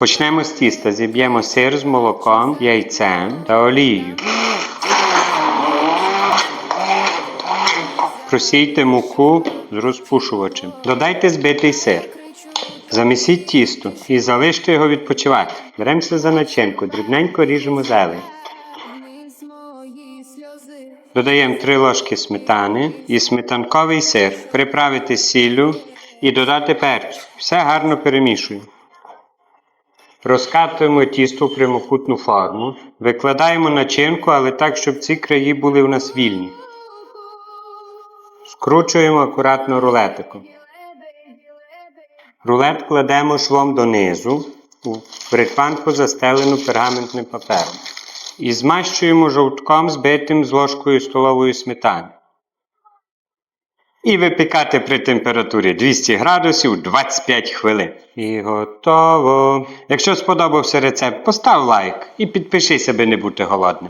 Почнемо з тіста. Зіб'ємо сир з молоком, яйцем та олією. Просійте муку з розпушувачем. Додайте збитий сир. Замісіть тісто і залиште його відпочивати. Беремося за начинку, дрібненько ріжемо зелень. Додаємо 3 ложки сметани і сметанковий сир. Приправити сіллю і додати перцю. Все гарно перемішуємо. Розкатуємо тісто в прямокутну форму. Викладаємо начинку, але так, щоб ці краї були у нас вільні. Скручуємо акуратно рулетиком. Рулет кладемо швом донизу у бритванку, застелену пергаментним папером. І змащуємо жовтком, збитим з ложкою столової сметани. І випікати при температурі 200 градусів 25 хвилин. І готово. Якщо сподобався рецепт, постав лайк і підпишись, аби не бути голодним.